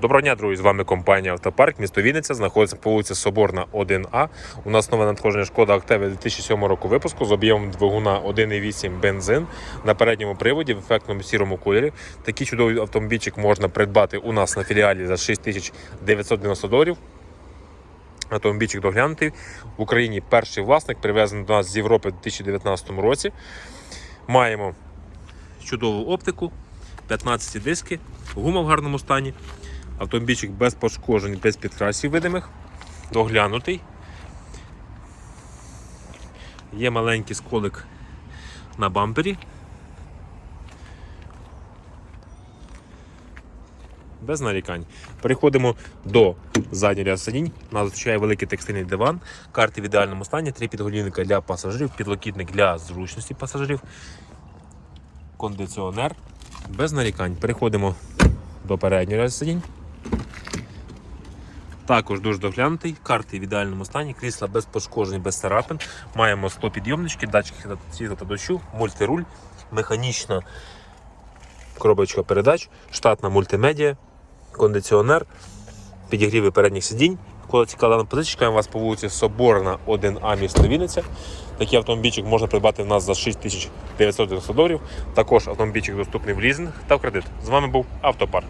Доброго дня, друзі! З вами компанія Автопарк. Місто Вінниця знаходиться по вулиці Соборна 1А. У нас нове надходження шкода Октавія 2007 року випуску з об'ємом двигуна 1,8 бензин на передньому приводі в ефектному сірому кольорі. Такий чудовий автомобільчик можна придбати у нас на філіалі за 6990 доларів. Автомобільчик доглянутий. В Україні перший власник привезений до нас з Європи у 2019 році. Маємо чудову оптику, 15 диски, гума в гарному стані. Автомобільчик без пошкоджень, без підкрасів видимих, доглянутий. Є маленький сколик на бампері. Без нарікань. Переходимо до заднього ряду сидінь. Нас зустрічає великий текстильний диван, карти в ідеальному стані, три підголівника для пасажирів, підлокітник для зручності пасажирів, кондиціонер. Без нарікань. Переходимо до переднього ряду сидінь. Також дуже доглянутий, карти в ідеальному стані, крісла без пошкоджень, без царапин. Маємо склопідйомнички, датчики світла та дощу, мультируль, механічна коробочка передач, штатна мультимедіа, кондиціонер, підігріви передніх сидінь. Коли цікава дана позиція, чекаємо вас по вулиці Соборна, 1А, місто Вінниця. Такий автомобільчик можна придбати в нас за 6990 доларів. Також автомобільчик доступний в лізинг та в кредит. З вами був Автопарк.